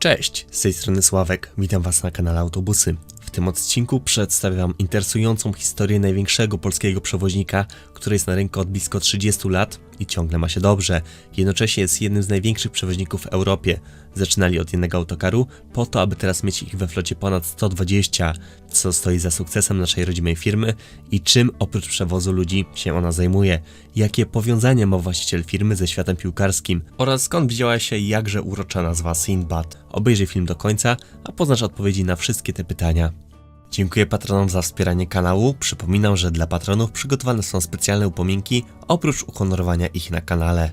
Cześć, z tej strony Sławek, witam Was na kanale Autobusy. W tym odcinku przedstawiam interesującą historię największego polskiego przewoźnika, który jest na rynku od blisko 30 lat i ciągle ma się dobrze. Jednocześnie jest jednym z największych przewoźników w Europie. Zaczynali od jednego autokaru, po to, aby teraz mieć ich we flocie ponad 120, co stoi za sukcesem naszej rodzimej firmy i czym oprócz przewozu ludzi się ona zajmuje, jakie powiązania ma właściciel firmy ze światem piłkarskim oraz skąd wzięła się jakże urocza nazwa Sinbad. Obejrzyj film do końca, a poznasz odpowiedzi na wszystkie te pytania. Dziękuję patronom za wspieranie kanału. Przypominam, że dla patronów przygotowane są specjalne upominki, oprócz uhonorowania ich na kanale.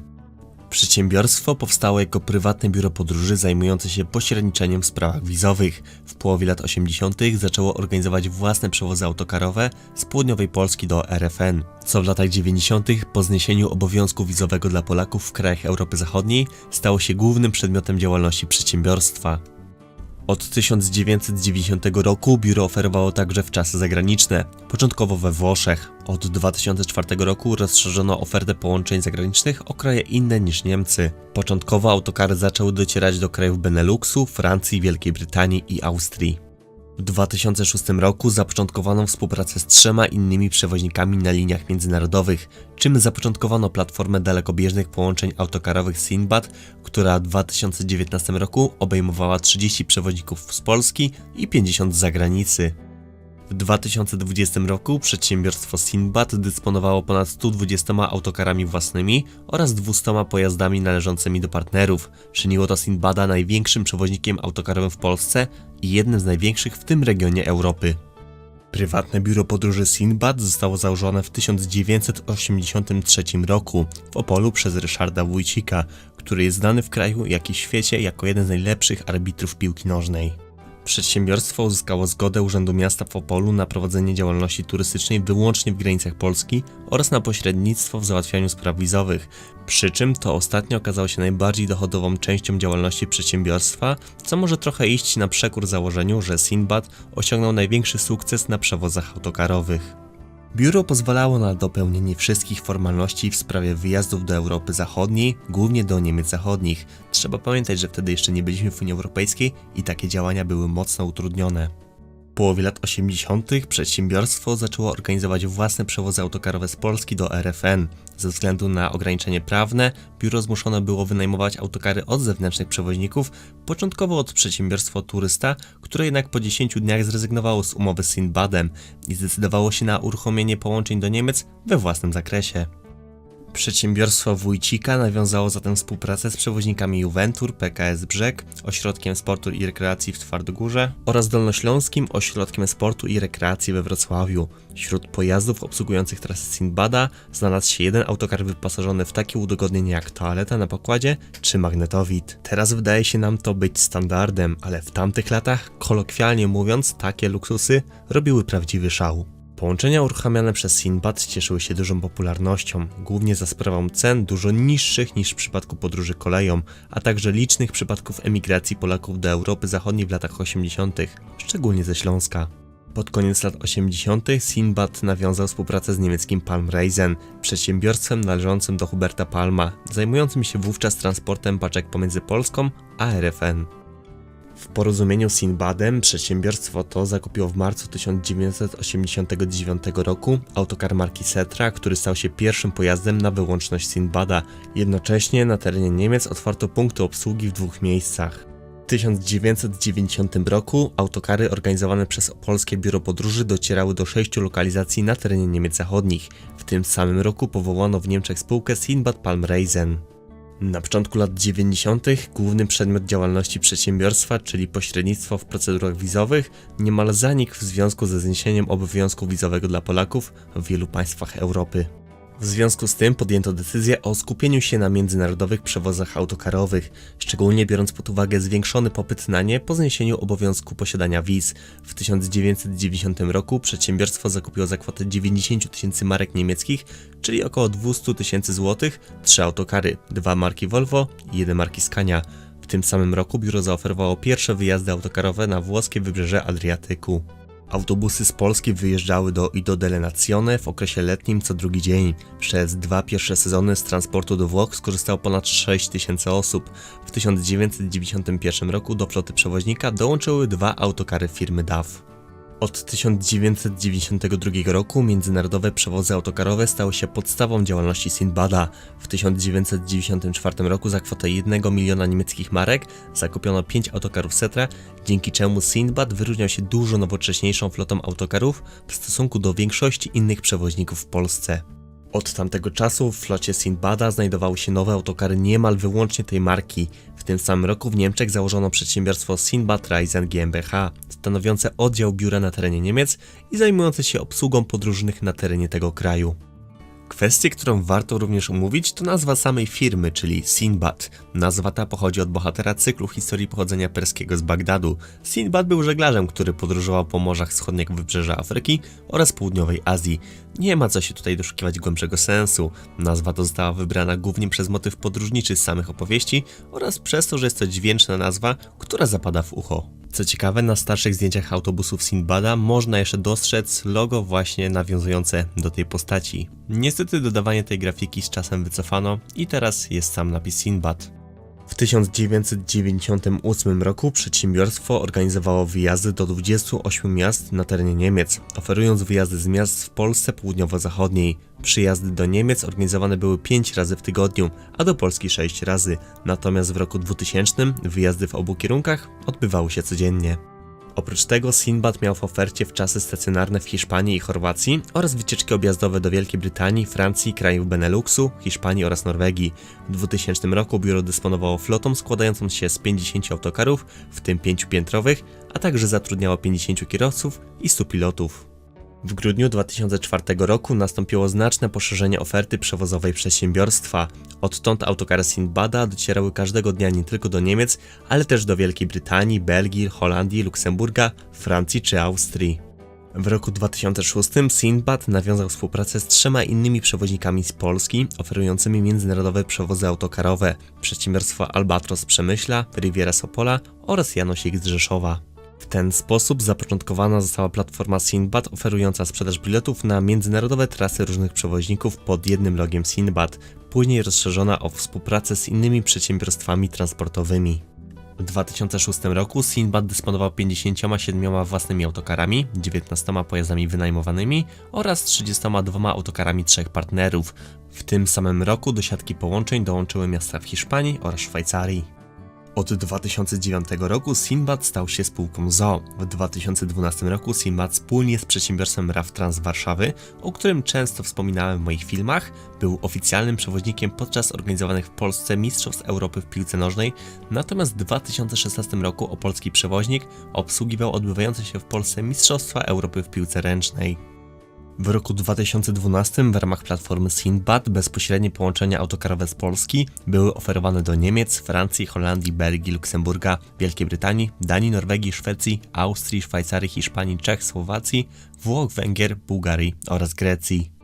Przedsiębiorstwo powstało jako prywatne biuro podróży zajmujące się pośredniczeniem w sprawach wizowych. W połowie lat 80. zaczęło organizować własne przewozy autokarowe z południowej Polski do RFN, co w latach 90. po zniesieniu obowiązku wizowego dla Polaków w krajach Europy Zachodniej stało się głównym przedmiotem działalności przedsiębiorstwa. Od 1990 roku biuro oferowało także w czasy zagraniczne, początkowo we Włoszech. Od 2004 roku rozszerzono ofertę połączeń zagranicznych o kraje inne niż Niemcy. Początkowo autokary zaczęły docierać do krajów Beneluxu, Francji, Wielkiej Brytanii i Austrii. W 2006 roku zapoczątkowano współpracę z trzema innymi przewoźnikami na liniach międzynarodowych, czym zapoczątkowano platformę dalekobieżnych połączeń autokarowych Sinbad, która w 2019 roku obejmowała 30 przewoźników z Polski i 50 z zagranicy. W 2020 roku przedsiębiorstwo Sinbad dysponowało ponad 120 autokarami własnymi oraz 200 pojazdami należącymi do partnerów. Czyniło to Sinbada największym przewoźnikiem autokarowym w Polsce i jednym z największych w tym regionie Europy. Prywatne biuro podróży Sinbad zostało założone w 1983 roku w Opolu przez Ryszarda Wójcika, który jest znany w kraju, jak i w świecie jako jeden z najlepszych arbitrów piłki nożnej. Przedsiębiorstwo uzyskało zgodę Urzędu Miasta w Opolu na prowadzenie działalności turystycznej wyłącznie w granicach Polski oraz na pośrednictwo w załatwianiu spraw wizowych, przy czym to ostatnio okazało się najbardziej dochodową częścią działalności przedsiębiorstwa, co może trochę iść na przekór założeniu, że Sinbad osiągnął największy sukces na przewozach autokarowych. Biuro pozwalało na dopełnienie wszystkich formalności w sprawie wyjazdów do Europy Zachodniej, głównie do Niemiec Zachodnich. Trzeba pamiętać, że wtedy jeszcze nie byliśmy w Unii Europejskiej i takie działania były mocno utrudnione. Połowie lat 80. przedsiębiorstwo zaczęło organizować własne przewozy autokarowe z Polski do RFN. Ze względu na ograniczenie prawne, biuro zmuszone było wynajmować autokary od zewnętrznych przewoźników, początkowo od przedsiębiorstwa Turysta, które jednak po 10 dniach zrezygnowało z umowy z Sinbadem i zdecydowało się na uruchomienie połączeń do Niemiec we własnym zakresie. Przedsiębiorstwo Wójcika nawiązało zatem współpracę z przewoźnikami Juventur, PKS Brzeg, Ośrodkiem Sportu i Rekreacji w Twardogórze oraz Dolnośląskim Ośrodkiem Sportu i Rekreacji we Wrocławiu. Wśród pojazdów obsługujących trasę Sinbada znalazł się jeden autokar wyposażony w takie udogodnienia jak toaleta na pokładzie czy magnetowid. Teraz wydaje się nam to być standardem, ale w tamtych latach, kolokwialnie mówiąc, takie luksusy robiły prawdziwy szał. Połączenia uruchamiane przez Sinbad cieszyły się dużą popularnością, głównie za sprawą cen dużo niższych niż w przypadku podróży koleją, a także licznych przypadków emigracji Polaków do Europy Zachodniej w latach 80., szczególnie ze Śląska. Pod koniec lat 80. Sinbad nawiązał współpracę z niemieckim Palmreisen, przedsiębiorstwem należącym do Huberta Palma, zajmującym się wówczas transportem paczek pomiędzy Polską a RFN. W porozumieniu z Sinbadem przedsiębiorstwo to zakupiło w marcu 1989 roku autokar marki Setra, który stał się pierwszym pojazdem na wyłączność Sinbada. Jednocześnie na terenie Niemiec otwarto punkty obsługi w dwóch miejscach. W 1990 roku autokary organizowane przez Polskie Biuro Podróży docierały do sześciu lokalizacji na terenie Niemiec Zachodnich. W tym samym roku powołano w Niemczech spółkę Sinbad Palmreisen. Na początku lat 90. główny przedmiot działalności przedsiębiorstwa, czyli pośrednictwo w procedurach wizowych, niemal zanikł w związku ze zniesieniem obowiązku wizowego dla Polaków w wielu państwach Europy. W związku z tym podjęto decyzję o skupieniu się na międzynarodowych przewozach autokarowych, szczególnie biorąc pod uwagę zwiększony popyt na nie po zniesieniu obowiązku posiadania wiz. W 1990 roku przedsiębiorstwo zakupiło za kwotę 90 tysięcy marek niemieckich, czyli około 200 tysięcy złotych, trzy autokary, dwa marki Volvo i jedne marki Scania. W tym samym roku biuro zaoferowało pierwsze wyjazdy autokarowe na włoskie wybrzeże Adriatyku. Autobusy z Polski wyjeżdżały do Ido delle Nazione w okresie letnim co drugi dzień. Przez dwa pierwsze sezony z transportu do Włoch skorzystało ponad 6 tysięcy osób. W 1991 roku do floty przewoźnika dołączyły dwa autokary firmy DAF. Od 1992 roku międzynarodowe przewozy autokarowe stały się podstawą działalności Sinbada. W 1994 roku za kwotę 1 miliona niemieckich marek zakupiono 5 autokarów Setra, dzięki czemu Sinbad wyróżniał się dużo nowocześniejszą flotą autokarów w stosunku do większości innych przewoźników w Polsce. Od tamtego czasu w flocie Sinbada znajdowały się nowe autokary niemal wyłącznie tej marki. W tym samym roku w Niemczech założono przedsiębiorstwo Sinbad Reisen GmbH, stanowiące oddział biura na terenie Niemiec i zajmujące się obsługą podróżnych na terenie tego kraju. Kwestię, którą warto również omówić, to nazwa samej firmy, czyli Sinbad. Nazwa ta pochodzi od bohatera cyklu historii pochodzenia perskiego z Bagdadu. Sinbad był żeglarzem, który podróżował po morzach wschodniego wybrzeża Afryki oraz południowej Azji. Nie ma co się tutaj doszukiwać głębszego sensu. Nazwa ta została wybrana głównie przez motyw podróżniczy z samych opowieści oraz przez to, że jest to dźwięczna nazwa, która zapada w ucho. Co ciekawe, na starszych zdjęciach autobusów Sinbada można jeszcze dostrzec logo właśnie nawiązujące do tej postaci. Niestety dodawanie tej grafiki z czasem wycofano i teraz jest sam napis Sinbad. W 1998 roku przedsiębiorstwo organizowało wyjazdy do 28 miast na terenie Niemiec, oferując wyjazdy z miast w Polsce południowo-zachodniej. Przyjazdy do Niemiec organizowane były 5 razy w tygodniu, a do Polski 6 razy, natomiast w roku 2000 wyjazdy w obu kierunkach odbywały się codziennie. Oprócz tego Sinbad miał w ofercie wczasy stacjonarne w Hiszpanii i Chorwacji oraz wycieczki objazdowe do Wielkiej Brytanii, Francji, krajów Beneluxu, Hiszpanii oraz Norwegii. W 2000 roku biuro dysponowało flotą składającą się z 50 autokarów, w tym 5 piętrowych, a także zatrudniało 50 kierowców i 100 pilotów. W grudniu 2004 roku nastąpiło znaczne poszerzenie oferty przewozowej przedsiębiorstwa. Odtąd autokary Sinbada docierały każdego dnia nie tylko do Niemiec, ale też do Wielkiej Brytanii, Belgii, Holandii, Luksemburga, Francji czy Austrii. W roku 2006 Sinbad nawiązał współpracę z trzema innymi przewoźnikami z Polski, oferującymi międzynarodowe przewozy autokarowe: przedsiębiorstwa Albatros Przemyśla, Riviera Sopola oraz Janosik z Rzeszowa. W ten sposób zapoczątkowana została platforma Sinbad oferująca sprzedaż biletów na międzynarodowe trasy różnych przewoźników pod jednym logiem Sinbad, później rozszerzona o współpracę z innymi przedsiębiorstwami transportowymi. W 2006 roku Sinbad dysponował 57 własnymi autokarami, 19 pojazdami wynajmowanymi oraz 32 autokarami trzech partnerów. W tym samym roku do siatki połączeń dołączyły miasta w Hiszpanii oraz Szwajcarii. Od 2009 roku Sinbad stał się spółką ZOO. W 2012 roku Sinbad wspólnie z przedsiębiorstwem RAF Trans Warszawy, o którym często wspominałem w moich filmach, był oficjalnym przewoźnikiem podczas organizowanych w Polsce Mistrzostw Europy w piłce nożnej, natomiast w 2016 roku opolski przewoźnik obsługiwał odbywające się w Polsce Mistrzostwa Europy w piłce ręcznej. W roku 2012 w ramach platformy Sinbad bezpośrednie połączenia autokarowe z Polski były oferowane do Niemiec, Francji, Holandii, Belgii, Luksemburga, Wielkiej Brytanii, Danii, Norwegii, Szwecji, Austrii, Szwajcarii, Hiszpanii, Czech, Słowacji, Włoch, Węgier, Bułgarii oraz Grecji.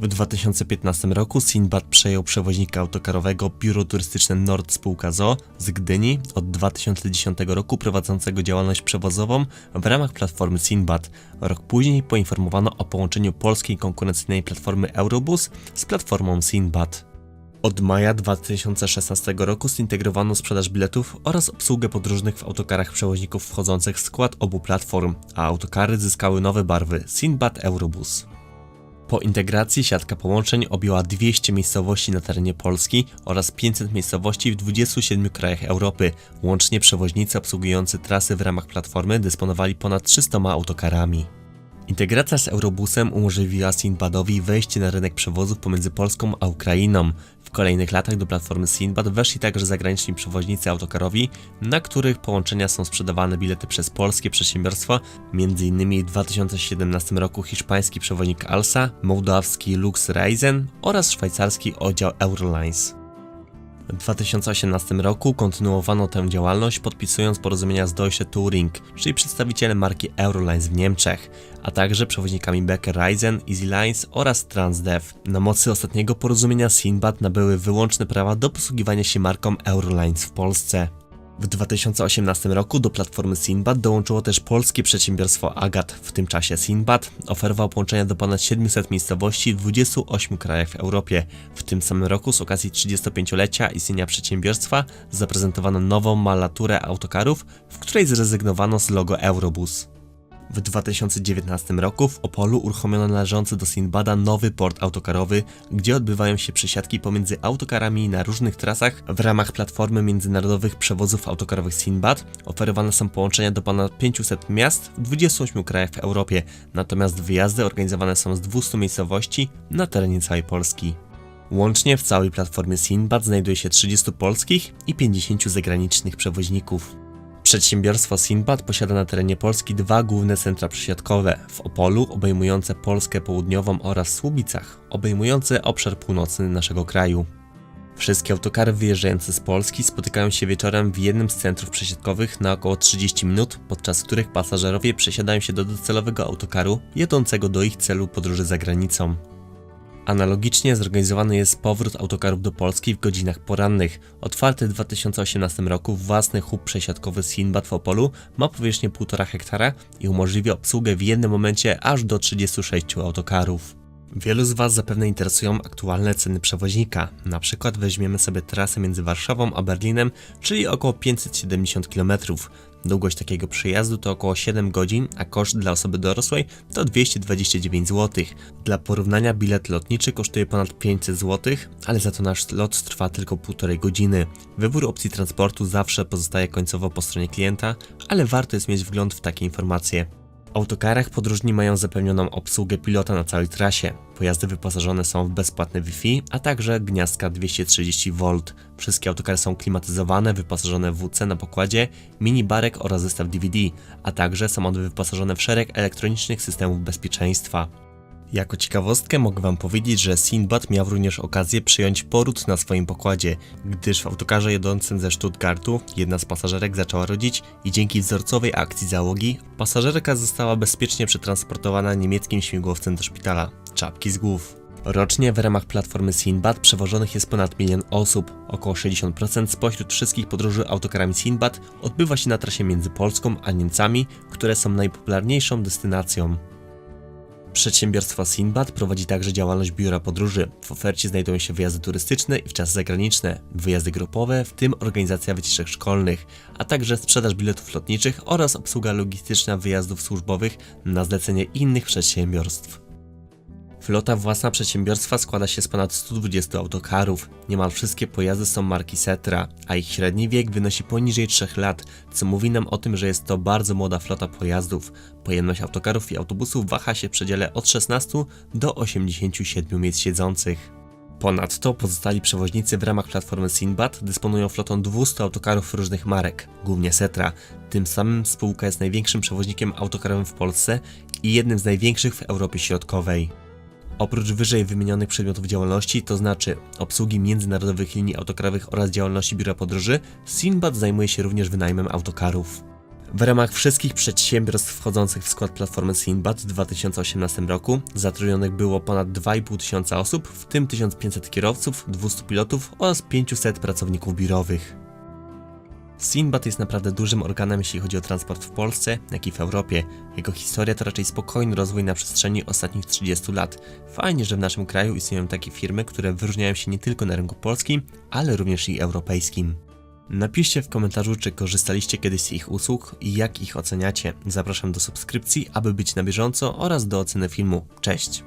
W 2015 roku Sinbad przejął przewoźnika autokarowego Biuro Turystyczne Nord Spółka ZO z Gdyni od 2010 roku prowadzącego działalność przewozową w ramach platformy Sinbad. Rok później poinformowano o połączeniu polskiej konkurencyjnej platformy Eurobus z platformą Sinbad. Od maja 2016 roku zintegrowano sprzedaż biletów oraz obsługę podróżnych w autokarach przewoźników wchodzących w skład obu platform, a autokary zyskały nowe barwy Sinbad Eurobus. Po integracji siatka połączeń objęła 200 miejscowości na terenie Polski oraz 500 miejscowości w 27 krajach Europy. Łącznie przewoźnicy obsługujący trasy w ramach platformy dysponowali ponad 300 autokarami. Integracja z Eurobusem umożliwiła Sinbadowi wejście na rynek przewozów pomiędzy Polską a Ukrainą. W kolejnych latach do platformy Sinbad weszli także zagraniczni przewoźnicy autokarowi, na których połączenia są sprzedawane bilety przez polskie przedsiębiorstwa, m.in. w 2017 roku hiszpański przewoźnik Alsa, mołdawski Lux Reisen oraz szwajcarski oddział Eurolines. W 2018 roku kontynuowano tę działalność podpisując porozumienia z Deutsche Touring, czyli przedstawicielem marki Eurolines w Niemczech, a także przewoźnikami Becker Reisen, EasyLines oraz Transdev. Na mocy ostatniego porozumienia Sinbad nabyły wyłączne prawa do posługiwania się marką Eurolines w Polsce. W 2018 roku do platformy Sinbad dołączyło też polskie przedsiębiorstwo Agat. W tym czasie Sinbad oferował połączenia do ponad 700 miejscowości w 28 krajach w Europie. W tym samym roku z okazji 35-lecia istnienia przedsiębiorstwa zaprezentowano nową malaturę autokarów, w której zrezygnowano z logo Eurobus. W 2019 roku w Opolu uruchomiono należący do Sinbada nowy port autokarowy, gdzie odbywają się przesiadki pomiędzy autokarami na różnych trasach. W ramach platformy międzynarodowych przewozów autokarowych Sinbad oferowane są połączenia do ponad 500 miast w 28 krajach w Europie, natomiast wyjazdy organizowane są z 200 miejscowości na terenie całej Polski. Łącznie w całej platformie Sinbad znajduje się 30 polskich i 50 zagranicznych przewoźników. Przedsiębiorstwo Sinbad posiada na terenie Polski dwa główne centra przesiadkowe w Opolu, obejmujące Polskę Południową oraz Słubicach, obejmujące obszar północny naszego kraju. Wszystkie autokary wyjeżdżające z Polski spotykają się wieczorem w jednym z centrów przesiadkowych na około 30 minut, podczas których pasażerowie przesiadają się do docelowego autokaru jadącego do ich celu podróży za granicą. Analogicznie zorganizowany jest powrót autokarów do Polski w godzinach porannych. Otwarty w 2018 roku własny hub przesiadkowy Sinbad w Opolu ma powierzchnię 1,5 hektara i umożliwia obsługę w jednym momencie aż do 36 autokarów. Wielu z Was zapewne interesują aktualne ceny przewoźnika. Na przykład weźmiemy sobie trasę między Warszawą a Berlinem, czyli około 570 km. Długość takiego przejazdu to około 7 godzin, a koszt dla osoby dorosłej to 229 zł. Dla porównania bilet lotniczy kosztuje ponad 500 zł, ale za to nasz lot trwa tylko półtorej godziny. Wybór opcji transportu zawsze pozostaje końcowo po stronie klienta, ale warto jest mieć wgląd w takie informacje. Autokarach podróżni mają zapewnioną obsługę pilota na całej trasie. Pojazdy wyposażone są w bezpłatne Wi-Fi, a także gniazdka 230V. Wszystkie autokary są klimatyzowane, wyposażone w WC na pokładzie, mini barek oraz zestaw DVD, a także są one wyposażone w szereg elektronicznych systemów bezpieczeństwa. Jako ciekawostkę mogę Wam powiedzieć, że Sinbad miał również okazję przyjąć poród na swoim pokładzie, gdyż w autokarze jadącym ze Stuttgartu jedna z pasażerek zaczęła rodzić i dzięki wzorcowej akcji załogi pasażerka została bezpiecznie przetransportowana niemieckim śmigłowcem do szpitala. Czapki z głów. Rocznie w ramach platformy Sinbad przewożonych jest ponad milion osób. Około 60% spośród wszystkich podróży autokarami Sinbad odbywa się na trasie między Polską a Niemcami, które są najpopularniejszą destynacją. Przedsiębiorstwo Sinbad prowadzi także działalność biura podróży. W ofercie znajdują się wyjazdy turystyczne i wczasy zagraniczne, wyjazdy grupowe, w tym organizacja wycieczek szkolnych, a także sprzedaż biletów lotniczych oraz obsługa logistyczna wyjazdów służbowych na zlecenie innych przedsiębiorstw. Flota własna przedsiębiorstwa składa się z ponad 120 autokarów. Niemal wszystkie pojazdy są marki Setra, a ich średni wiek wynosi poniżej 3 lat, co mówi nam o tym, że jest to bardzo młoda flota pojazdów. Pojemność autokarów i autobusów waha się w przedziale od 16 do 87 miejsc siedzących. Ponadto pozostali przewoźnicy w ramach platformy Sinbad dysponują flotą 200 autokarów różnych marek, głównie Setra. Tym samym spółka jest największym przewoźnikiem autokarowym w Polsce i jednym z największych w Europie Środkowej. Oprócz wyżej wymienionych przedmiotów działalności, to znaczy obsługi międzynarodowych linii autokarowych oraz działalności biura podróży, Sinbad zajmuje się również wynajmem autokarów. W ramach wszystkich przedsiębiorstw wchodzących w skład platformy Sinbad w 2018 roku zatrudnionych było ponad 2,5 tysiąca osób, w tym 1500 kierowców, 200 pilotów oraz 500 pracowników biurowych. Sinbad jest naprawdę dużym organem, jeśli chodzi o transport w Polsce, jak i w Europie. Jego historia to raczej spokojny rozwój na przestrzeni ostatnich 30 lat. Fajnie, że w naszym kraju istnieją takie firmy, które wyróżniają się nie tylko na rynku polskim, ale również i europejskim. Napiszcie w komentarzu, czy korzystaliście kiedyś z ich usług i jak ich oceniacie. Zapraszam do subskrypcji, aby być na bieżąco oraz do oceny filmu. Cześć!